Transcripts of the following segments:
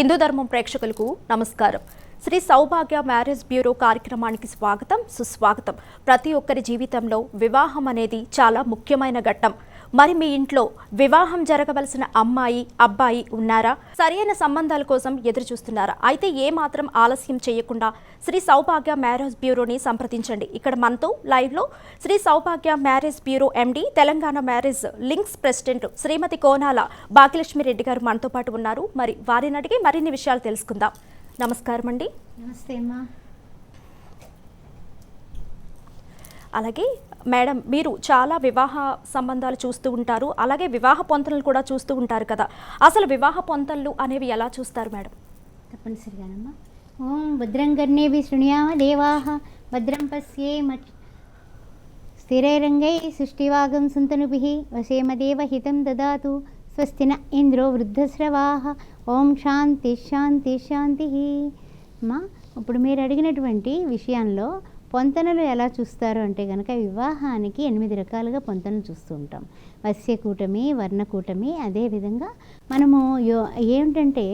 హిందూ ధర్మం ప్రేక్షకులకు నమస్కారం. శ్రీ సౌభాగ్య మ్యారేజ్ బ్యూరో కార్యక్రమానికి స్వాగతం సుస్వాగతం. ప్రతి ఒక్కరి జీవితంలో వివాహం అనేది చాలా ముఖ్యమైన ఘట్టం. మరి మీ ఇంట్లో వివాహం జరగవలసిన అమ్మాయి అబ్బాయి ఉన్నారా? సరైన సంబంధాల కోసం ఎదురు చూస్తున్నారా అయితే ఏ మాత్రం ఆలస్యం చేయకుండా శ్రీ సౌభాగ్య మ్యారేజ్ బ్యూరోని సంప్రదించండి. ఇక్కడ మనతో లైవ్లో Shri Saubhagya marriage bureau MD Telangana marriage links president Shrimati Konala Bhagyalakshmi Reddy గారు మనతో పాటు ఉన్నారు. మరి వారిని అడిగి మరిన్ని విషయాలు తెలుసుకుందాం. నమస్కారం అండి నమస్తే అమ్మా. అలాగే మేడం మీరు చాలా వివాహ సంబంధాలు చూస్తూ ఉంటారు అలాగే వివాహ పొంతనలు కూడా చూస్తూ ఉంటారు కదా. అసలు వివాహ పొంతనలు అనేవి ఎలా చూస్తారు మేడం? తప్పనిసరిగానమ్మా ఓం భద్రం కర్ణేభి శృణుయామ దేవాహ భద్రం పశ్యే స్థిరైరంగై సృష్టివాగం సుంతనుభి. వశేమదేవ హితం దదాతు. స్వస్తి న ఇంద్రో వృద్ధశ్రవా. ఓం శాంతి శాంతి శాంతి. మా ఇప్పుడు మీరు అడిగినటువంటి విషయంలో పొంతనలు ఎలా చూస్తారు అంటే కనుక వివాహానికి ఎనిమిది రకాలుగా పొంతనలు చూస్తూ ఉంటాం. వస్యకూటమి వర్ణకూటమి అదేవిధంగా మనము యో ఏమిటంటే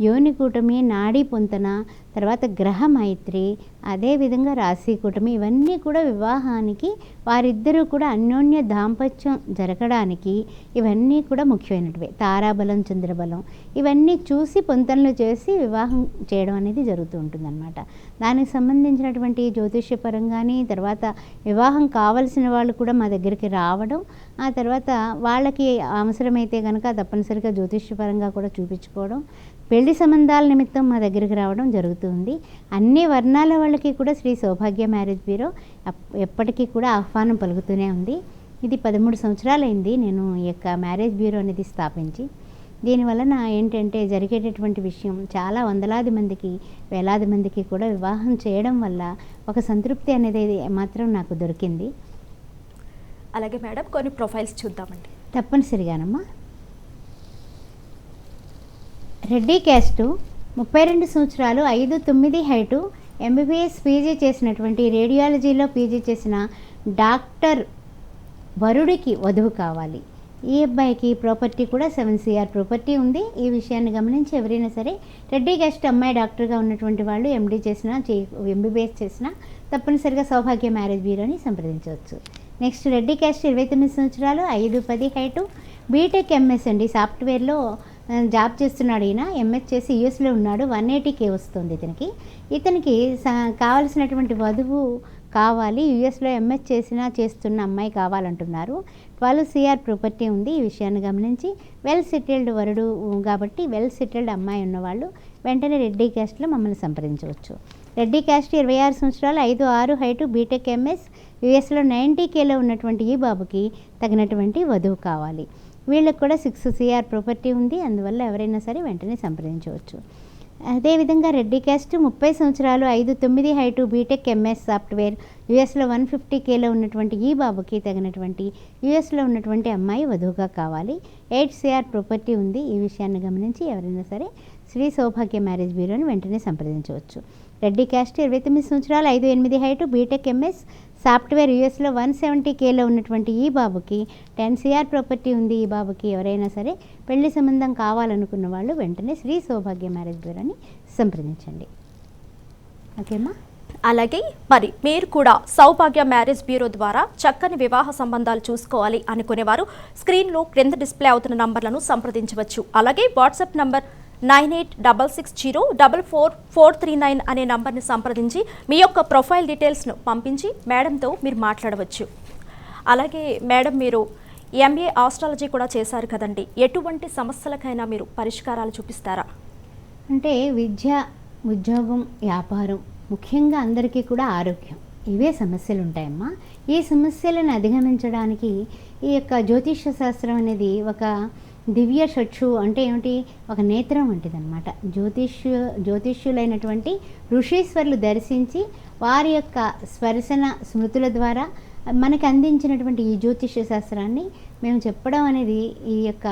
యోని కూటమి నాడీ పొంతన తర్వాత గ్రహ మైత్రి అదేవిధంగా రాశి కూటమి ఇవన్నీ కూడా వివాహానికి వారిద్దరూ కూడా అన్యోన్య దాంపత్యం జరగడానికి ఇవన్నీ కూడా ముఖ్యమైనటువే. తారాబలం చంద్రబలం ఇవన్నీ చూసి పొంతనలు చేసి వివాహం చేయడం అనేది జరుగుతూ ఉంటుందన్నమాట. దానికి సంబంధించినటువంటి జ్యోతిష్యపరంగాని తర్వాత వివాహం కావలసిన వాళ్ళు కూడా మా దగ్గరికి రావడం ఆ తర్వాత వాళ్ళకి అవసరమైతే కనుక తప్పనిసరిగా జ్యోతిష్యపరంగా కూడా చూపించుకోవడం పెళ్ళి సంబంధాల నిమిత్తం మా దగ్గరికి రావడం జరుగుతుంది. అన్ని వర్ణాల వాళ్ళకి కూడా శ్రీ సౌభాగ్య మ్యారేజ్ బ్యూరో ఎప్పటికీ కూడా ఆహ్వానం పలుకుతూనే ఉంది. ఇది పదమూడు సంవత్సరాలైంది నేను ఈ యొక్క మ్యారేజ్ బ్యూరో అనేది స్థాపించి. దీనివలన ఏంటంటే జరిగేటటువంటి విషయం చాలా వందలాది మందికి వేలాది మందికి కూడా వివాహం చేయడం వల్ల ఒక సంతృప్తి అనేది మాత్రం నాకు దొరికింది. అలాగే మేడం కొన్ని ప్రొఫైల్స్ చూద్దామండి. తప్పనిసరిగానమ్మా. రెడ్డి క్యాస్టు ముప్పై రెండు సంవత్సరాలు ఐదు తొమ్మిది హైటు ఎంబీబీఎస్ పీజీ చేసినటువంటి రేడియాలజీలో పీజీ చేసిన డాక్టర్ వరుడికి వధువు కావాలి. ఈ అబ్బాయికి ప్రాపర్టీ కూడా సెవెన్ సిఆర్ ప్రాపర్టీ ఉంది. ఈ విషయాన్ని గమనించి ఎవరైనా సరే రెడ్డి గెస్ట్ అమ్మాయి డాక్టర్గా ఉన్నటువంటి వాళ్ళు ఎండీ చేసిన ఎంబీబీఎస్ చేసిన తప్పనిసరిగా సౌభాగ్య మ్యారేజ్ బ్యూరోని సంప్రదించవచ్చు. నెక్స్ట్ రెడ్డి క్యాస్ట్ ఇరవై తొమ్మిది సంవత్సరాలు ఐదు పది హైటు బీటెక్ ఎంఎస్ అండి. సాఫ్ట్వేర్లో జాబ్ చేస్తున్నాడు ఈయన ఎంఎస్ చేసి యూఎస్లో ఉన్నాడు. వన్ ఎయిటీ కే వస్తుంది ఇతనికి. ఇతనికి కావలసినటువంటి వధువు కావాలి. యుఎస్లో ఎంఎస్ చేసినా చేస్తున్న అమ్మాయి కావాలంటున్నారు. ట్వెల్వ్ సిఆర్ ప్రాపర్టీ ఉంది. ఈ విషయాన్ని గమనించి వెల్ సెటిల్డ్ వరుడు కాబట్టి వెల్ సెటిల్డ్ అమ్మాయి ఉన్నవాళ్ళు వెంటనే రెడ్డి క్యాస్ట్లో మమ్మల్ని సంప్రదించవచ్చు. రెడ్డి క్యాస్ట్ ఇరవై ఆరు సంవత్సరాలు ఐదు ఆరు హైటు బీటెక్ ఎంఎస్ యుఎస్లో నైంటీ కేలో ఉన్నటువంటి ఈ బాబుకి తగినటువంటి వధువు కావాలి. వీళ్ళకి కూడా సిక్స్ సిఆర్ ప్రాపర్టీ ఉంది. అందువల్ల ఎవరైనా సరే వెంటనే సంప్రదించవచ్చు. అదేవిధంగా రెడ్డి క్యాస్ట్ ముప్పై సంవత్సరాలు ఐదు తొమ్మిది హైటు బీటెక్ ఎంఎస్ సాఫ్ట్వేర్ యుఎస్లో వన్ ఫిఫ్టీ కేలో ఉన్నటువంటి ఈ బాబుకి తగినటువంటి యుఎస్లో ఉన్నటువంటి అమ్మాయి వధువుగా కావాలి. ఎయిట్ సిఆర్ ప్రాపర్టీ ఉంది. ఈ విషయాన్ని గమనించి ఎవరైనా సరే శ్రీ సౌభాగ్య మ్యారేజ్ బ్యూరోని వెంటనే సంప్రదించవచ్చు. రెడ్డి క్యాస్ట్ ఇరవై తొమ్మిది సంవత్సరాలు ఐదు ఎనిమిది హైటు బీటెక్ ఎంఎస్ సాఫ్ట్వేర్ యూఎస్లో వన్ సెవెంటీ కేలో ఉన్నటువంటి ఈ బాబుకి టెన్ సిఆర్ ప్రాపర్టీ ఉంది ఈ బాబుకి ఎవరైనా సరే పెళ్ళి సంబంధం కావాలనుకున్న వాళ్ళు వెంటనే శ్రీ సౌభాగ్య మ్యారేజ్ బ్యూరోని సంప్రదించండి. ఓకేమ్మా? అలాగే మరి మీరు కూడా సౌభాగ్య మ్యారేజ్ బ్యూరో ద్వారా చక్కని వివాహ సంబంధాలు చూసుకోవాలి అనుకునేవారు స్క్రీన్లో క్రింద డిస్ప్లే అవుతున్న నంబర్లను సంప్రదించవచ్చు. అలాగే WhatsApp number nine eight double six zero double four four three nine అనే నంబర్ని సంప్రదించి మీ యొక్క ప్రొఫైల్ డీటెయిల్స్ను పంపించి మేడంతో మీరు మాట్లాడవచ్చు. అలాగే మేడం మీరు ఎంఏ ఆస్ట్రాలజీ కూడా చేశారు కదండి. ఎటువంటి సమస్యలకైనా మీరు పరిష్కారాలు చూపిస్తారా? అంటే విద్య ఉద్యోగం వ్యాపారం ముఖ్యంగా అందరికీ కూడా ఆరోగ్యం ఇవే సమస్యలు ఉంటాయమ్మా ఈ సమస్యలను అధిగమించడానికి ఈ యొక్క జ్యోతిష్య శాస్త్రం అనేది ఒక దివ్య చక్షు అంటే ఏమిటి? ఒక నేత్రం వంటిదన్నమాట. జ్యోతిష్యు జ్యోతిష్యులైనటువంటి ఋషీశ్వరులు దర్శించి వారి యొక్క స్పర్శన స్మృతుల ద్వారా మనకు అందించినటువంటి ఈ జ్యోతిష్య శాస్త్రాన్ని మేము చెప్పడం అనేది ఈ యొక్క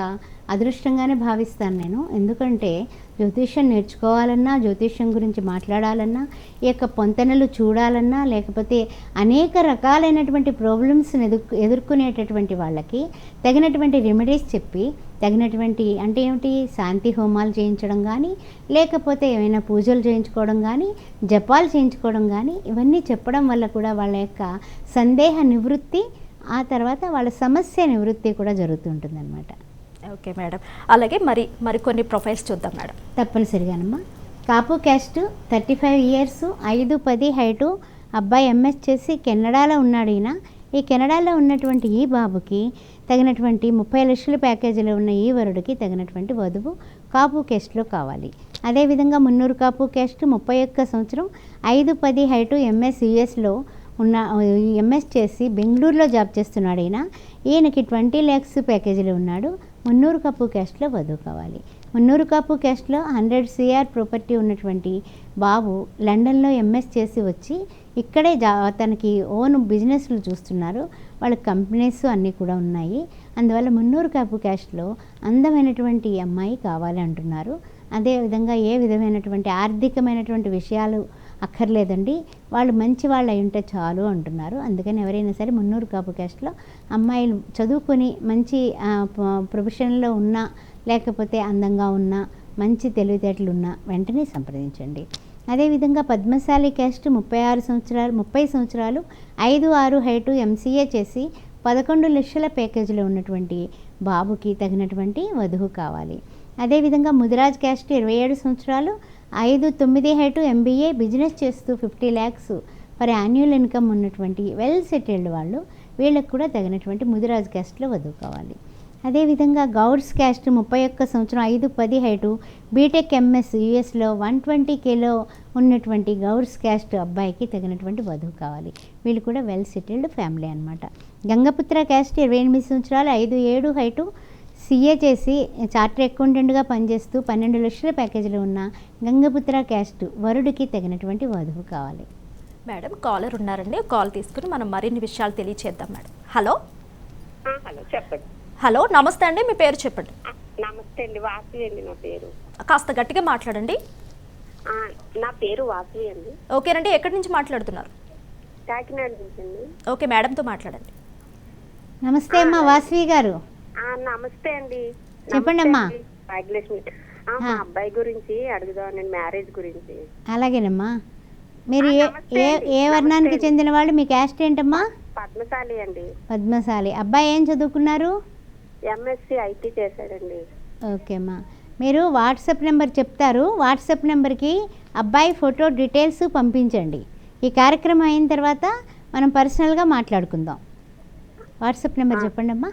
అదృష్టంగానే భావిస్తాను నేను. ఎందుకంటే జ్యోతిష్యం నేర్చుకోవాలన్నా జ్యోతిష్యం గురించి మాట్లాడాలన్నా ఈ యొక్క పొంతనలు చూడాలన్నా లేకపోతే అనేక రకాలైనటువంటి ప్రాబ్లమ్స్ని ఎదుర్కొ ఎదుర్కొనేటటువంటి వాళ్ళకి తగినటువంటి రెమెడీస్ చెప్పి తగినటువంటి అంటే ఏమిటి? శాంతి హోమాలు చేయించడం కానీ లేకపోతే ఏమైనా పూజలు చేయించుకోవడం కానీ జపాలు చేయించుకోవడం కానీ ఇవన్నీ చెప్పడం వల్ల కూడా వాళ్ళ యొక్క సందేహ నివృత్తి ఆ తర్వాత వాళ్ళ సమస్య నివృత్తి కూడా జరుగుతుంటుందన్నమాట. Okay madam. అలాగే మరి మరికొన్ని ప్రొఫైల్స్ చూద్దాం madam. తప్పనిసరిగానమ్మా Kapu caste thirty five years ఐదు పది హైటు అబ్బాయి ఎంఎస్ చేసి కెనడాలో ఉన్నాడు ఈయన. ఈ కెనడాలో ఉన్నటువంటి ఈ బాబుకి తగినటువంటి ముప్పై లక్షల ప్యాకేజీలో ఉన్న ఈ వరుడికి తగినటువంటి వధువు కాపు క్యాస్ట్లో కావాలి. అదేవిధంగా మున్నూరు కాపు క్యాస్ట్ ముప్పై ఒక్క సంవత్సరం ఐదు పది హైటు ఎంఎస్ యుఎస్లో ఉన్న ఎంఎస్ చేసి బెంగళూరులో జాబ్ చేస్తున్నాడు ఈయన. ఈయనకి ట్వంటీ ల్యాక్స్ ప్యాకేజీలో ఉన్నాడు. మున్నూరు కప్పు క్యాస్ట్లో వధువు కావాలి మున్నూరు కప్పు క్యాస్ట్లో హండ్రెడ్ సిఆర్ ప్రాపర్టీ ఉన్నటువంటి బాబు లండన్లో ఎంఎస్ చేసి వచ్చి ఇక్కడే జా తనకి ఓన్ బిజినెస్లు చూస్తున్నారు. వాళ్ళ కంపెనీస్ అన్నీ కూడా ఉన్నాయి. అందువల్ల మున్నూరు కాపు క్యాస్ట్లో అందమైనటువంటి అమ్మాయి కావాలి అంటున్నారు. అదేవిధంగా ఏ విధమైనటువంటి ఆర్థికమైనటువంటి విషయాలు అక్కర్లేదండి. వాళ్ళు మంచి వాళ్ళు అయి ఉంటే చాలు అంటున్నారు. అందుకని ఎవరైనా సరే మున్నూరు కాపు క్యాస్ట్లో అమ్మాయిలు చదువుకొని మంచి ప్రొఫెషన్లో ఉన్నా లేకపోతే అందంగా ఉన్నా మంచి తెలివితేటలు ఉన్నా వెంటనే సంప్రదించండి. అదేవిధంగా పద్మశాలి క్యాస్ట్ ముప్పై ఆరు సంవత్సరాలు ముప్పై సంవత్సరాలు ఐదు ఆరు హైటు ఎంసీఏ చేసి పదకొండు లక్షల ప్యాకేజీలో ఉన్నటువంటి బాబుకి తగినటువంటి వధువు కావాలి. అదేవిధంగా ముదిరాజ్ క్యాస్ట్ ఇరవై ఏడు సంవత్సరాలు ఐదు తొమ్మిది హైటు ఎంబీఏ బిజినెస్ చేస్తూ fifty lakhs for annual income ఉన్నటువంటి వెల్ సెటిల్డ్ వాళ్ళు వీళ్ళకు కూడా తగినటువంటి ముదిరాజ్ క్యాస్ట్లో వదులుకోవాలి అదేవిధంగా గౌడ్స్ క్యాస్ట్ ముప్పై ఒక్క సంవత్సరం ఐదు పది హైటు బీటెక్ ఎంఎస్ యుఎస్లో వన్ ట్వంటీ కేలో ఉన్నటువంటి గౌడ్స్ క్యాస్ట్ అబ్బాయికి తగినటువంటి వధువు కావాలి. వీళ్ళు కూడా వెల్ సెటిల్డ్ ఫ్యామిలీ అనమాట గంగపుత్ర క్యాస్ట్ ఇరవై ఎనిమిది సంవత్సరాలు ఐదు ఏడు హైటు సీఏ చేసి చార్టర్ అకౌంటెంట్గా పనిచేస్తూ పన్నెండు లక్షల ప్యాకేజీలో ఉన్న గంగపుత్ర క్యాస్ట్ వరుడికి తగినటువంటి వధువు కావాలి. మేడం కాలర్ ఉన్నారండి. కాల్ తీసుకుని మనం మరిన్ని విషయాలు తెలియచేద్దాం మేడం. హలో? హలో చెప్పండి. హలో నమస్తే అండి. మీ పేరు చెప్పండి. నమస్తే అండి. వాసవి అండి నా పేరు. కాస్త గట్టిగా మాట్లాడండి. నా పేరు వాసవి అండి. ఓకేనండి. ఎక్కడి నుంచి మాట్లాడుతున్నారు? కాకినాడ నుంచి అండి. ఓకే మేడంతో మాట్లాడండి. నమస్తే అమ్మా వాసవి గారు. నమస్తే అండి. చెప్పండి అమ్మా. భాగ్యలక్ష్మి. మా అబ్బాయి గురించి అడుగుదాం మ్యారేజ్ గురించి. అలాగేనమ్మా. మీరు ఏ ఏ వర్ణానికి చెందిన వాళ్ళు? మీ క్యాస్ట్ ఏంటమ్మా? పద్మశాలి అండి. పద్మశాలి. అబ్బాయి ఏం చదువుకున్నారు? ఎంఎస్సి ఐటీ చేశాడండి. ఓకే అమ్మా. మీరు వాట్సాప్ నెంబర్ చెప్తారు. వాట్సాప్ నెంబర్కి అబ్బాయి ఫోటో డీటెయిల్స్ పంపించండి. ఈ కార్యక్రమం అయిన తర్వాత మనం పర్సనల్గా మాట్లాడుకుందాం. వాట్సాప్ నెంబర్ చెప్పండి అమ్మా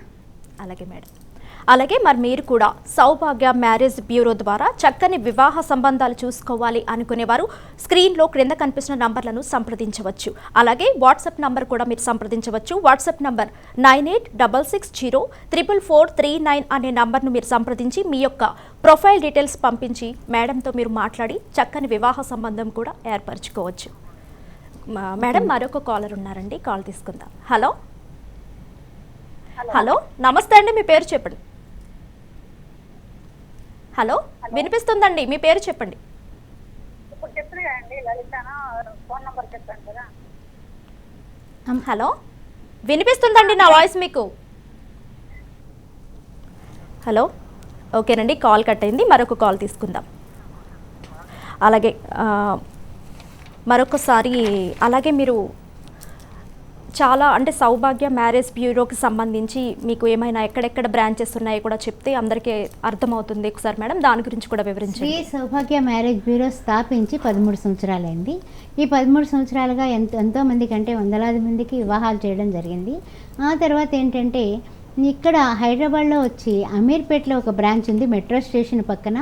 అలాగే మేడం. అలాగే మరి మీరు కూడా సౌభాగ్య మ్యారేజ్ బ్యూరో ద్వారా చక్కని వివాహ సంబంధాలు చూసుకోవాలి అనుకునేవారు. స్క్రీన్లో క్రింద కనిపిస్తున్న నంబర్లను సంప్రదించవచ్చు. అలాగే వాట్సాప్ నంబర్ కూడా మీరు సంప్రదించవచ్చు. WhatsApp number nine eight double six zero triple four three nine అనే నంబర్ను మీరు సంప్రదించి మీ యొక్క ప్రొఫైల్ డీటెయిల్స్ పంపించి మేడంతో మీరు మాట్లాడి చక్కని వివాహ సంబంధం కూడా ఏర్పరచుకోవచ్చు. మేడం మరొక కాలర్ ఉన్నారండి. కాల్ తీసుకుందాం. హలో. హలో. నమస్తే అండి మీ పేరు చెప్పండి. హలో వినిపిస్తుందండి మీ పేరు చెప్పండి. హలో వినిపిస్తుందండి నా వాయిస్ మీకు? హలో ఓకేనండి కాల్ కట్ అయింది మరొక కాల్ తీసుకుందాం. అలాగే మరొకసారి అలాగే మీరు చాలా అంటే సౌభాగ్య మ్యారేజ్ బ్యూరోకి సంబంధించి మీకు ఏమైనా ఎక్కడెక్కడ బ్రాంచెస్ ఉన్నాయో కూడా చెప్తే అందరికీ అర్థమవుతుంది ఒకసారి మేడం. దాని గురించి కూడా వివరించి వివరించండి సౌభాగ్య మ్యారేజ్ బ్యూరో స్థాపించి పదమూడు సంవత్సరాలైంది. ఈ పదమూడు సంవత్సరాలుగా ఎంతో ఎంతో మంది కంటే వందలాది మందికి వివాహాలు చేయడం జరిగింది. ఆ తర్వాత ఏంటంటే ఇక్కడ హైదరాబాద్లో వచ్చి అమీర్పేటలో ఒక బ్రాంచ్ ఉంది మెట్రో స్టేషన్ పక్కన.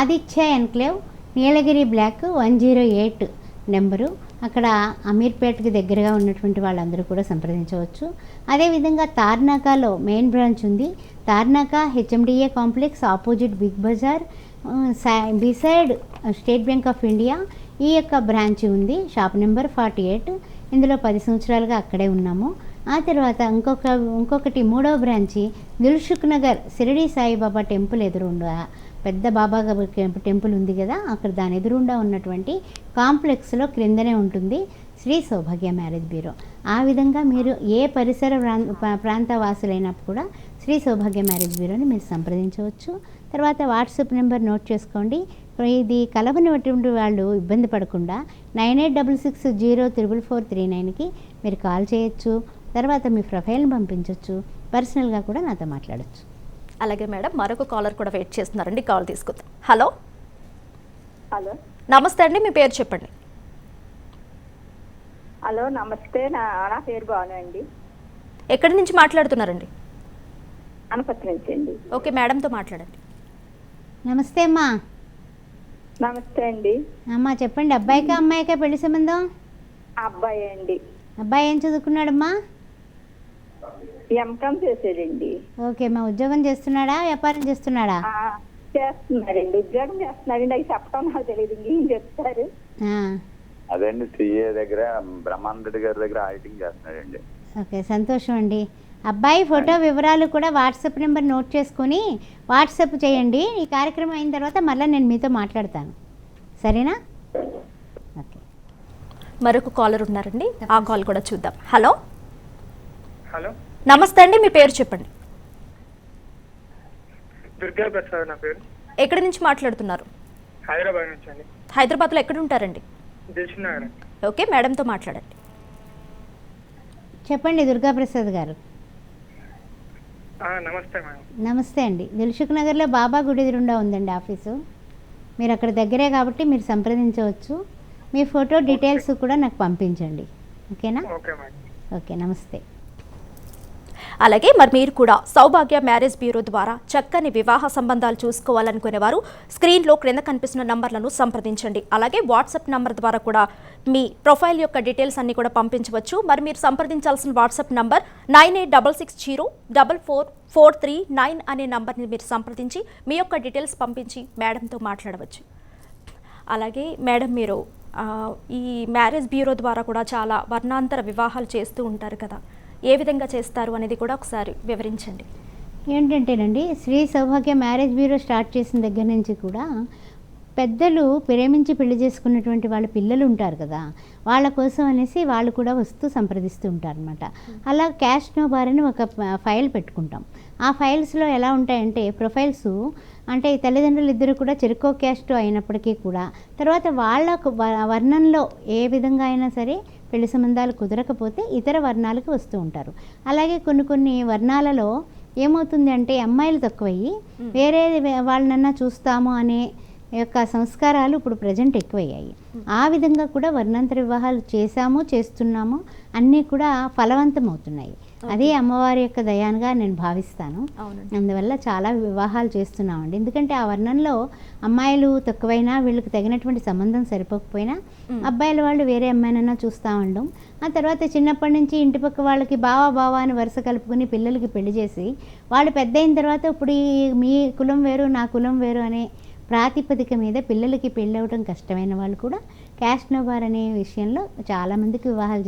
Aditya enclave Nilagiri block one zero eight number. అక్కడ అమీర్పేట్కి దగ్గరగా ఉన్నటువంటి వాళ్ళందరూ కూడా సంప్రదించవచ్చు. అదేవిధంగా తార్నాకాలో మెయిన్ బ్రాంచ్ ఉంది. Tarnaka HMDA complex opposite Big Bazaar Sye- beside State Bank of India ఈ యొక్క బ్రాంచ్ ఉంది. Shop number forty eight. ఇందులో పది సంవత్సరాలుగా అక్కడే ఉన్నాము. ఆ తర్వాత ఇంకొక ఇంకొకటి మూడవ బ్రాంచి దిల్షుక్ నగర్ షిరిడి సాయిబాబా టెంపుల్ ఎదురుండా పెద్ద బాబా టెంపుల్ ఉంది కదా అక్కడ దాని ఎదురుండా ఉన్నటువంటి కాంప్లెక్స్లో క్రిందనే ఉంటుంది శ్రీ సౌభాగ్య మ్యారేజ్ బ్యూరో. ఆ విధంగా మీరు ఏ పరిసర ప్రా- ప్రాంత వాసులైనప్పుడు కూడా శ్రీ సౌభాగ్య మ్యారేజ్ బ్యూరోని మీరు సంప్రదించవచ్చు. తర్వాత వాట్సాప్ నెంబర్ నోట్ చేసుకోండి. ఇది కలవనటువంటి వాళ్ళు ఇబ్బంది పడకుండా nine eight double six zero triple four three నైన్కి మీరు కాల్ చేయొచ్చు. తర్వాత మీ ప్రొఫైల్ని పంపించవచ్చు పర్సనల్గా కూడా నాతో మాట్లాడచ్చు. అలాగే మేడం మరొక కాలర్ కూడా వెయిట్ చేస్తున్నారండి. కాల్ తీసుకుందాం. హలో? హలో. నమస్తే అండి మీ పేరు చెప్పండి. హలో నమస్తే. నా నా పేరు భాను అండి. ఎక్కడి నుంచి మాట్లాడుతున్నారండి? అనపత్రి నుంచి అండి. ఓకే మేడంతో మాట్లాడండి. నమస్తే అమ్మా. నమస్తే అండి. అమ్మా చెప్పండి. అబ్బాయికా అమ్మాయికా పెళ్ళి సంబంధం? అబ్బాయి అండి. అబ్బాయి ఏం చదువుకున్నాడమ్మా? ఎంకామ్ చేసేదండి. ఓకే మా ఉద్యోగం చేస్తున్నాడా వ్యాపారం చేస్తున్నాడా? చేస్తున్నాడండి ఉద్యోగం చేస్తున్నాడండి అవి చెప్పడం నాకు తెలియదు ఇంకేం చెప్తారు? అదండి సిఏ దగ్గర బ్రహ్మానంద రెడ్డి గారి దగ్గర ఆడిటింగ్ చేస్తున్నాడండి. ఓకే సంతోషం అండి. అబ్బాయి ఫోటో వివరాలు కూడా వాట్సాప్ నెంబర్ నోట్ చేసుకొని వాట్సాప్ చేయండి. ఈ కార్యక్రమం అయిన తర్వాత మళ్ళీ నేను మీతో మాట్లాడతాను. సరేనా? ఓకే. మరొక కాలర్ ఉన్నారండి. ఆ కాల్ కూడా చూద్దాం. హలో? హలో? నమస్తే అండి మీ పేరు చెప్పండి. దుర్గా ప్రసాద్ నా పేరు. ఎక్కడి నుంచి మాట్లాడుతున్నారు? హైదరాబాద్ నుంచి అండి. హైదరాబాద్లో ఎక్కడ ఉంటారండి అండి. ఓకే మేడంతో మాట్లాడండి. చెప్పండి దుర్గాప్రసాద్ గారు. ఆ, నమస్తే మేడం. నమస్తే అండి. దిల్సుఖ్ నగర్లో బాబా గుడి ఎదురుండా ఉందండి ఆఫీసు. మీరు అక్కడ దగ్గరే కాబట్టి మీరు సంప్రదించవచ్చు. మీ ఫోటో డీటెయిల్స్ కూడా నాకు పంపించండి. ఓకేనా? Okay madam. ఓకే నమస్తే. అలాగే మరి మీరు కూడా సౌభాగ్య మ్యారేజ్ బ్యూరో ద్వారా చక్కని వివాహ సంబంధాలు చూసుకోవాలనుకునే వారు స్క్రీన్లో క్రింద కనిపిస్తున్న నంబర్లను సంప్రదించండి. అలాగే వాట్సాప్ నంబర్ ద్వారా కూడా మీ ప్రొఫైల్ యొక్క డీటెయిల్స్ అన్ని కూడా పంపించవచ్చు. మరి మీరు సంప్రదించాల్సిన WhatsApp number nine eight double six zero double four four three nine అనే నంబర్ని మీరు సంప్రదించి మీ యొక్క డీటెయిల్స్ పంపించి మేడంతో మాట్లాడవచ్చు. అలాగే మేడం మీరు ఈ మ్యారేజ్ బ్యూరో ద్వారా కూడా చాలా వర్ణాంతర వివాహాలు చేస్తూ ఉంటారు కదా. ఏ విధంగా చేస్తారు అనేది కూడా ఒకసారి వివరించండి. ఏంటంటేనండి Shri Saubhagya marriage bureau start చేసిన దగ్గర నుంచి కూడా పెద్దలు ప్రేమించి పెళ్ళి చేసుకున్నటువంటి వాళ్ళ పిల్లలు ఉంటారు కదా వాళ్ళ కోసం అనేసి వాళ్ళు కూడా వస్తూ సంప్రదిస్తూ ఉంటారు అనమాట అలా క్యాష్ నో బార్ అని ఒక ఫైల్ పెట్టుకుంటాం. ఆ ఫైల్స్లో ఎలా ఉంటాయంటే ప్రొఫైల్స్ అంటే ఈ తల్లిదండ్రులు ఇద్దరు కూడా చెరుకో క్యాస్ట్ అయినప్పటికీ కూడా తర్వాత వాళ్ళ వ- వర్ణంలో ఏ విధంగా అయినా సరే పెళ్ళి సంబంధాలు కుదరకపోతే ఇతర వర్ణాలకు వస్తూ ఉంటారు. అలాగే కొన్ని కొన్ని వర్ణాలలో ఏమవుతుంది అంటే అమ్మాయిలు తక్కువయ్యి వేరే వాళ్ళనన్నా చూస్తాము అనే యొక్క సంస్కారాలు ఇప్పుడు ప్రజెంట్ ఎక్కువయ్యాయి. ఆ విధంగా కూడా వర్ణాంతర వివాహాలు చేశాము చేస్తున్నాము అన్నీ కూడా ఫలవంతం అవుతున్నాయి అదే అమ్మవారి యొక్క దయాన్గా నేను భావిస్తాను. అందువల్ల చాలా వివాహాలు చేస్తున్నామండి. ఎందుకంటే ఆ వర్ణంలో అమ్మాయిలు తక్కువైనా వీళ్ళకి తగినటువంటి సంబంధం సరిపోకపోయినా అబ్బాయిల వాళ్ళు వేరే అమ్మాయినన్నా చూస్తూ ఉండం. ఆ తర్వాత చిన్నప్పటి నుంచి ఇంటి పక్క వాళ్ళకి బావా బావా అని వరుస కలుపుకుని పిల్లలకి పెళ్ళి చేసి వాళ్ళు పెద్ద అయిన తర్వాత ఇప్పుడు ఈ మీ కులం వేరు నా కులం వేరు అనే ప్రాతిపదిక మీద పిల్లలకి పెళ్ళవడం కష్టమైన వాళ్ళు కూడా క్యాష్ నోబార్ అనే విషయంలో చాలామందికి వివాహాలు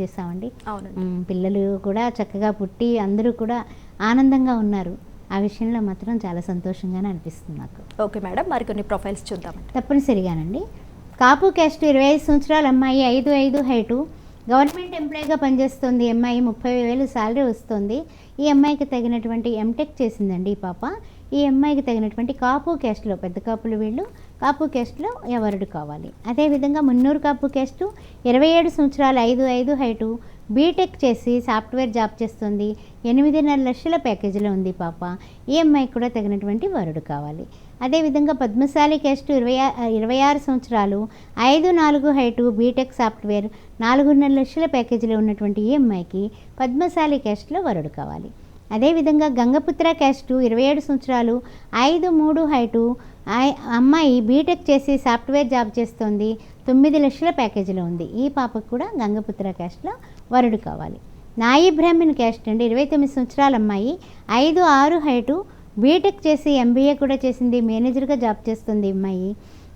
మ్, పిల్లలు కూడా చక్కగా పుట్టి అందరూ కూడా ఆనందంగా ఉన్నారు. ఆ విషయంలో మాత్రం చాలా సంతోషంగానే అనిపిస్తుంది నాకు. ఓకే మేడం మరికొన్ని ప్రొఫైల్స్ చూద్దామండి. తప్పనిసరిగానండి. కాపు క్యాస్ట్ ఇరవై ఐదు సంవత్సరాల అమ్మాయి ఐదు ఐదు హైటు గవర్నమెంట్ ఎంప్లాయీగా పనిచేస్తుంది. అమ్మాయి ముప్పై వేలు శాలరీ వస్తుంది. ఈ అమ్మాయికి తగినటువంటి ఎంటెక్ చేసిందండి ఈ పాప. ఈ అమ్మాయికి తగినటువంటి కాపు క్యాస్ట్లో పెద్ద కాపులు వీళ్ళు కాపు క్యాస్ట్లో ఎవరుడు కావాలి? అదేవిధంగా మున్నూరు కాపు క్యాస్టు ఇరవై ఏడు సంవత్సరాలు ఐదు ఐదు హైటు బీటెక్ చేసి సాఫ్ట్వేర్ జాబ్ చేస్తుంది ఎనిమిదిన్నర లక్షల ప్యాకేజీలో ఉంది పాప. ఈ అమ్మాయికి కూడా తగినటువంటి వరుడు కావాలి. అదేవిధంగా పద్మశాలి క్యాస్ట్ ఇరవై ఇరవై ఆరు సంవత్సరాలు ఐదు నాలుగు హైటు బీటెక్ సాఫ్ట్వేర్ నాలుగున్నర లక్షల ప్యాకేజీలో ఉన్నటువంటి ఈ అమ్మాయికి పద్మశాలి క్యాస్ట్లో వరుడు కావాలి. అదేవిధంగా గంగపుత్ర క్యాస్టు ఇరవై ఏడు సంవత్సరాలు ఐదు మూడు హైటు అమ్మాయి బీటెక్ చేసి సాఫ్ట్వేర్ జాబ్ చేస్తోంది తొమ్మిది లక్షల ప్యాకేజీలో ఉంది. ఈ పాపకు కూడా గంగపుత్ర క్యాస్ట్లో వరుడు కావాలి. నాయి బ్రాహ్మణ్ క్యాస్ట్ అండి ఇరవై తొమ్మిది సంవత్సరాల అమ్మాయి ఐదు ఆరు హైటు బీటెక్ చేసి ఎంబీఏ కూడా చేసింది మేనేజర్గా జాబ్ చేస్తుంది అమ్మాయి.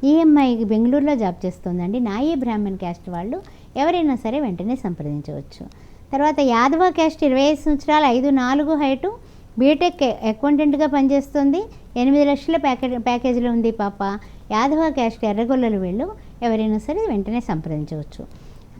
ఈ అమ్మాయికి బెంగళూరులో జాబ్ చేస్తుందండి. నాయి బ్రాహ్మణ్ క్యాస్ట్ వాళ్ళు ఎవరైనా సరే వెంటనే సంప్రదించవచ్చు. తర్వాత యాదవ క్యాస్ట్ ఇరవై ఐదు సంవత్సరాలు ఐదు నాలుగు హైటు బీటెక్ అకౌంటెంట్గా పనిచేస్తుంది. ఎనిమిది లక్షల ప్యాకేజ్ ప్యాకేజీలో ఉంది పాప. యాదవ క్యాస్ట్ ఎర్రగొల్లలు వీళ్ళు. ఎవరైనా సరే వెంటనే సంప్రదించవచ్చు.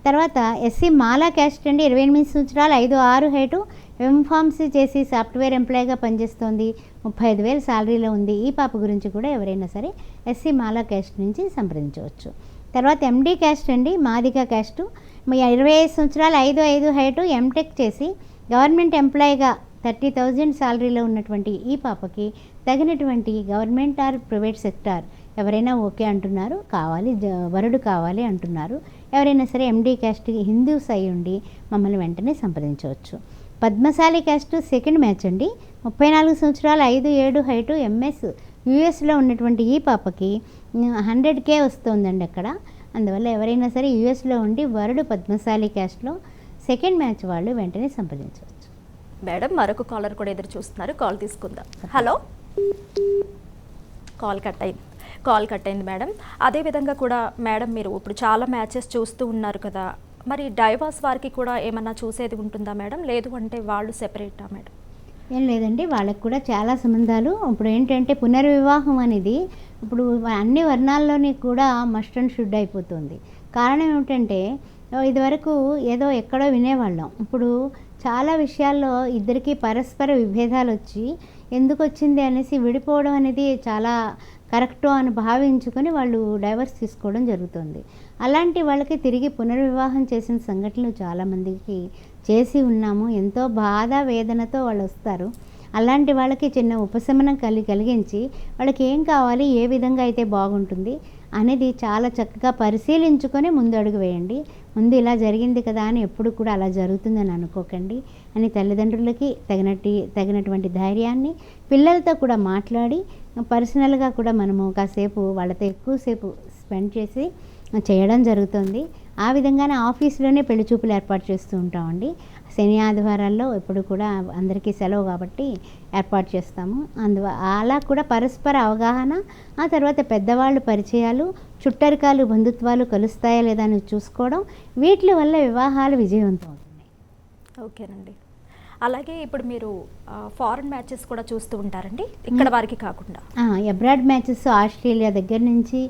తర్వాత ఎస్సీ మాలా క్యాస్ట్ అండి. ఇరవై ఎనిమిది సంవత్సరాలు ఐదు ఆరు హైటు ఎంఫార్మ్సీ చేసి సాఫ్ట్వేర్ ఎంప్లాయీగా పనిచేస్తోంది. ముప్పై ఐదు వేలు శాలరీలో ఉంది. ఈ పాప గురించి కూడా ఎవరైనా సరే ఎస్సీ మాలా క్యాస్ట్ నుంచి సంప్రదించవచ్చు. తర్వాత ఎండీ క్యాస్ట్ అండి మాదిక క్యాస్ట్ ఇరవై ఐదు సంవత్సరాలు ఐదు ఐదు హైటు ఎంటెక్ చేసి గవర్నమెంట్ ఎంప్లాయీగా థర్టీ థౌజండ్ శాలరీలో ఉన్నటువంటి ఈ పాపకి తగినటువంటి గవర్నమెంట్ ఆర్ ప్రైవేట్ సెక్టార్ ఎవరైనా ఓకే అంటున్నారు కావాలి జ- వరుడు కావాలి అంటున్నారు. ఎవరైనా సరే ఎండీ క్యాస్ట్ హిందూస్ అయి ఉండి మమ్మల్ని వెంటనే సంప్రదించవచ్చు. పద్మశాలి క్యాస్ట్ సెకండ్ మ్యాచ్ అండి. ముప్పై నాలుగు సంవత్సరాలు ఐదు ఏడు హైటు ఎంఎస్ యూఎస్లో ఉన్నటువంటి ఈ పాపకి హండ్రెడ్ కే వస్తుందండి అక్కడ. అందువల్ల ఎవరైనా సరే యూఎస్లో ఉండి వరుడు పద్మశాలి క్యాస్ట్లో సెకండ్ మ్యాచ్ వాళ్ళు వెంటనే సంప్రదించవచ్చు. మేడం మరొక కాలర్ కూడా ఎదురు చూస్తున్నారు. కాల్ తీసుకుందాం. హలో? కాల్ కట్ అయింది. కాల్ కట్ అయింది మేడం. అదేవిధంగా కూడా మేడం మీరు ఇప్పుడు చాలా మ్యాచెస్ చూస్తూ ఉన్నారు కదా. మరి డైవర్స్ వారికి కూడా ఏమన్నా చూసేది ఉంటుందా మేడం? లేదు అంటే వాళ్ళు సెపరేటా మేడం? ఏం లేదండి వాళ్ళకి కూడా చాలా సంబంధాలు. ఇప్పుడు ఏంటంటే పునర్వివాహం అనేది ఇప్పుడు అన్ని వర్ణాల్లోని కూడా మస్ట్ అండ్ షుడ్ అయిపోతుంది. కారణం ఏమిటంటే ఇదివరకు ఏదో ఎక్కడో వినేవాళ్ళం. ఇప్పుడు చాలా విషయాల్లో ఇద్దరికి పరస్పర విభేదాలు వచ్చి ఎందుకు వచ్చింది అనేసి విడిపోవడం అనేది చాలా కరెక్టో అని భావించుకొని వాళ్ళు డైవర్స్ తీసుకోవడం జరుగుతుంది. అలాంటి వాళ్ళకి తిరిగి పునర్వివాహం చేసిన సంఘటనలు చాలామందికి చేసి ఉన్నాము. ఎంతో బాధ వేదనతో వాళ్ళు వస్తారు. అలాంటి వాళ్ళకి చిన్న ఉపశమనం కలి కలిగించి వాళ్ళకి ఏం కావాలి ఏ విధంగా అయితే బాగుంటుంది అనేది చాలా చక్కగా పరిశీలించుకొని ముందు అడుగు వేయండి. ముందు ఇలా జరిగింది కదా అని ఎప్పుడు కూడా అలా జరుగుతుందని అనుకోకండి. అని తల్లిదండ్రులకి తగినట్టు తగినటువంటి ధైర్యాన్ని పిల్లలతో కూడా మాట్లాడి పర్సనల్గా కూడా మనము కాసేపు వాళ్ళతో ఎక్కువసేపు స్పెండ్ చేసి చేయడం జరుగుతుంది. ఆ విధంగానే ఆఫీస్లోనే పెళ్ళి చూపులు ఏర్పాటు చేస్తూ ఉంటామండి. శని ఆదివారాల్లో ఎప్పుడు కూడా అందరికీ సెలవు కాబట్టి ఏర్పాటు చేస్తాము. అందువ అలా కూడా పరస్పర అవగాహన ఆ తర్వాత పెద్దవాళ్ళు పరిచయాలు చుట్టరికాలు బంధుత్వాలు కలుస్తాయా లేదా అని చూసుకోవడం వీటి వల్ల వివాహాలు విజయవంతం అవుతున్నాయి. ఓకేనండి. అలాగే ఇప్పుడు మీరు ఫారెన్ మ్యాచెస్ కూడా చూస్తూ ఉంటారండి. ఇక్కడ వారికి కాకుండా. అబ్రాడ్ మ్యాచెస్ ఆస్ట్రేలియా దగ్గర నుంచి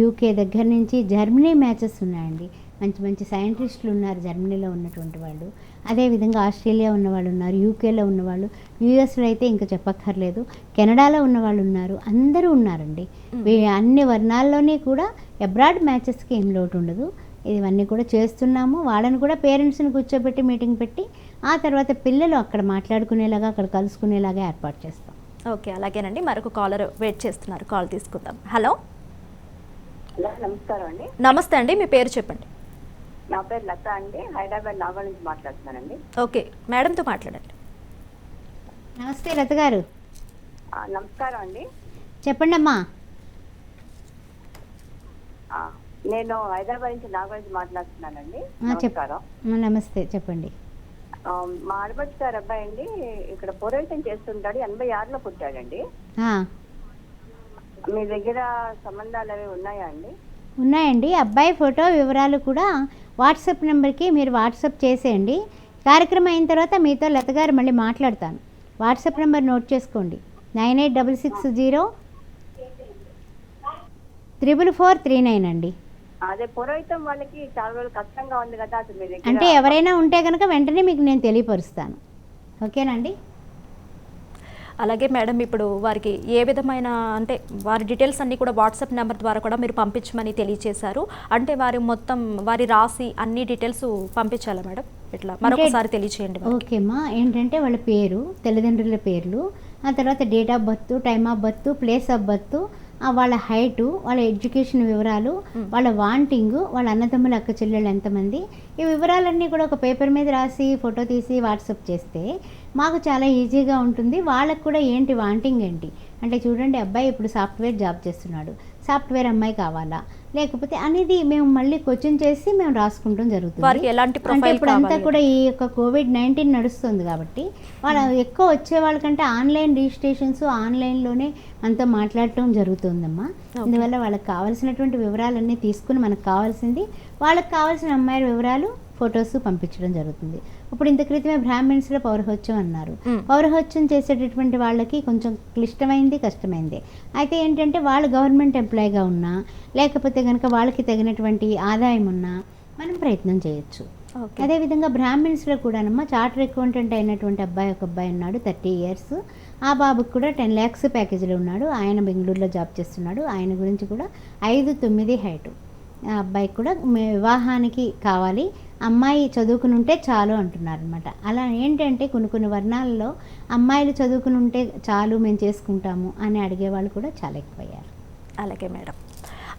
యూకే దగ్గర నుంచి జర్మనీ మ్యాచెస్ ఉన్నాయండి. మంచి మంచి సైంటిస్టులు ఉన్నారు జర్మనీలో ఉన్నటువంటి వాళ్ళు. అదేవిధంగా ఆస్ట్రేలియా ఉన్నవాళ్ళు ఉన్నారు యూకేలో ఉన్నవాళ్ళు యూఎస్లో అయితే ఇంకా చెప్పక్కర్లేదు. కెనడాలో ఉన్నవాళ్ళు ఉన్నారు అందరూ ఉన్నారండి. అన్ని వర్ణాల్లోనే కూడా అబ్రాడ్ మ్యాచెస్కి ఏం లోటు ఉండదు. ఇవన్నీ కూడా చేస్తున్నాము. వాళ్ళని కూడా పేరెంట్స్ని కూర్చోబెట్టి మీటింగ్ పెట్టి ఆ తర్వాత పిల్లలు అక్కడ మాట్లాడుకునేలాగా అక్కడ కలుసుకునేలాగా ఏర్పాటు చేస్తాం. ఓకే అలాగేనండి. మరొక కాలర్ వెయిట్ చేస్తున్నారు. కాల్ తీసుకుందాం. హలో? హలో నమస్కారం అండి. నమస్తే అండి. మీ పేరు చెప్పండి. నా పేరు లత అండి. హైదరాబాద్ నాగోల్ నుంచి మాట్లాడుతున్నానండి. ఓకే మేడంతో మాట్లాడండి. నమస్తే లత గారు. ఆ, నమస్కారం అండి. చెప్పండి అమ్మా ఆ, నేను హైదరాబాద్ నుంచి నాగోల్ నుంచి మాట్లాడుతున్నానండి. ఆ, చెప్ నమస్కారం. నమస్తే చెప్పండి. మా ఆడపడుచు గారు అబ్బాయి అండి ఇక్కడ పురోహితం చేస్తుంటాడు. ఎనభై ఆరులో పుట్టాడండి. ఆ, మీ దగ్గర సంబంధాలు అవి ఉన్నాయా అండి? ఉన్నాయండి. అబ్బాయి ఫోటో వివరాలు కూడా వాట్సాప్ నెంబర్కి మీరు వాట్సాప్ చేసేయండి. కార్యక్రమం అయిన తర్వాత మీతో లత గారు మళ్ళీ మాట్లాడతాను. వాట్సాప్ నెంబర్ నోట్ చేసుకోండి. Nine eight double six zero triple four three nine అండి. అదే పురోహితం వాళ్ళకి చాలా రోజులు కష్టంగా ఉంది కదా అసలు మీ దగ్గర. అంటే ఎవరైనా ఉంటే కనుక వెంటనే మీకు నేను తెలియపరుస్తాను. ఓకేనండి అలాగే మేడం ఇప్పుడు వారికి ఏ విధమైన అంటే వారి డీటెయిల్స్ అన్నీ కూడా వాట్సాప్ నెంబర్ ద్వారా కూడా మీరు పంపించమని తెలియచేశారు. అంటే వారి మొత్తం వారి రాసి అన్ని డీటెయిల్స్ పంపించాలా మేడం? ఇట్లా మరొకసారి తెలియచేయండి వారికి. ఓకే అమ్మా ఏంటంటే వాళ్ళ పేరు తల్లిదండ్రుల పేర్లు ఆ తర్వాత date of birth time of birth place of birth వాళ్ళ హైటు వాళ్ళ ఎడ్యుకేషన్ వివరాలు వాళ్ళ వాంటింగ్ వాళ్ళ అన్నదమ్ముల అక్క చెల్లెళ్ళు ఎంతమంది ఈ వివరాలన్నీ కూడా ఒక పేపర్ మీద రాసి ఫోటో తీసి వాట్సాప్ చేస్తే మాకు చాలా ఈజీగా ఉంటుంది. వాళ్ళకు కూడా ఏంటి వాంటింగ్ ఏంటి? అంటే చూడండి అబ్బాయి ఇప్పుడు సాఫ్ట్వేర్ జాబ్ చేస్తున్నాడు. సాఫ్ట్వేర్ అమ్మాయి కావాలా? లేకపోతే అనేది మేము మళ్ళీ క్వశ్చన్ చేసి మేము రాసుకుంటాం జరుగుతుంది. వారికి ఎలాంటి అంటే ఇప్పుడు అంతా కూడా ఈ యొక్క కోవిడ్ నైన్టీన్ నడుస్తుంది కాబట్టి వాళ్ళ ఎక్కువ వచ్చే వాళ్ళకంటే ఆన్లైన్ రిజిస్ట్రేషన్స్ ఆన్లైన్లోనే మనతో మాట్లాడటం జరుగుతుందమ్మా. అందువల్ల వాళ్ళకి కావాల్సినటువంటి వివరాలన్నీ తీసుకుని మనకు కావాల్సింది వాళ్ళకి కావాల్సిన అమ్మాయి వివరాలు ఫొటోస్ పంపించడం జరుగుతుంది. ఇప్పుడు ఇంత క్రితమే బ్రాహ్మిన్స్లో పౌరహోత్సవం అన్నారు. మ్. పౌరహోత్సవం చేసేటటువంటి వాళ్ళకి కొంచెం క్లిష్టమైంది కష్టమైంది. అయితే ఏంటంటే వాళ్ళు గవర్నమెంట్ ఎంప్లాయీగా ఉన్నా లేకపోతే కనుక వాళ్ళకి తగినటువంటి ఆదాయం ఉన్నా మనం ప్రయత్నం చేయొచ్చు. అదేవిధంగా బ్రాహ్మిన్స్లో కూడానమ్మా చార్టర్ అకౌంటెంట్ అయినటువంటి అబ్బాయి ఒక అబ్బాయి ఉన్నాడు థర్టీ ఇయర్స్. ఆ బాబుకి కూడా టెన్ ల్యాక్స్ ప్యాకేజీలో ఉన్నాడు. ఆయన బెంగళూరులో జాబ్ చేస్తున్నాడు. ఆయన గురించి కూడా ఐదు తొమ్మిది హైటు. ఆ అబ్బాయికి కూడా వివాహానికి కావాలి. అమ్మాయి చదువుకుని ఉంటే చాలు అంటున్నారు అనమాట అలా ఏంటంటే కొన్ని కొన్ని వర్ణాలలో అమ్మాయిలు చదువుకుని ఉంటే చాలు మేము చేసుకుంటాము అని అడిగే వాళ్ళు కూడా చాలా ఎక్కువయ్యారు. అలాగే మేడం.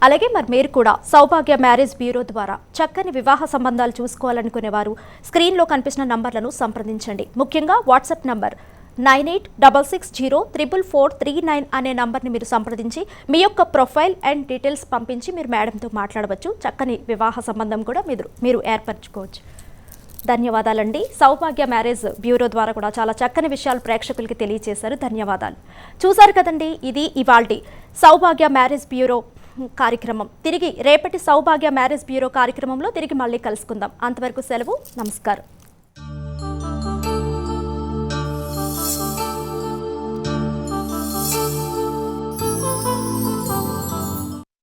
అలాగే మరి మీరు కూడా సౌభాగ్య మ్యారేజ్ బ్యూరో ద్వారా చక్కని వివాహ సంబంధాలు చూసుకోవాలనుకునేవారు స్క్రీన్లో కనిపిస్తున్న నంబర్లను సంప్రదించండి. ముఖ్యంగా WhatsApp number nine eight double six zero triple four three nine అనే నంబర్ని మీరు సంప్రదించి మీ యొక్క ప్రొఫైల్ అండ్ డీటెయిల్స్ పంపించి మీరు మేడంతో మాట్లాడవచ్చు. చక్కని వివాహ సంబంధం కూడా మీరు మీరు ఏర్పరచుకోవచ్చు. ధన్యవాదాలండి. సౌభాగ్య మ్యారేజ్ బ్యూరో ద్వారా కూడా చాలా చక్కని విషయాలు ప్రేక్షకులకి తెలియజేశారు ధన్యవాదాలు. చూశారు కదండి ఇది ఇవాల్టి సౌభాగ్య మ్యారేజ్ బ్యూరో కార్యక్రమం. తిరిగి రేపటి సౌభాగ్య మ్యారేజ్ బ్యూరో కార్యక్రమంలో తిరిగి మళ్ళీ కలుసుకుందాం. అంతవరకు సెలవు నమస్కారం.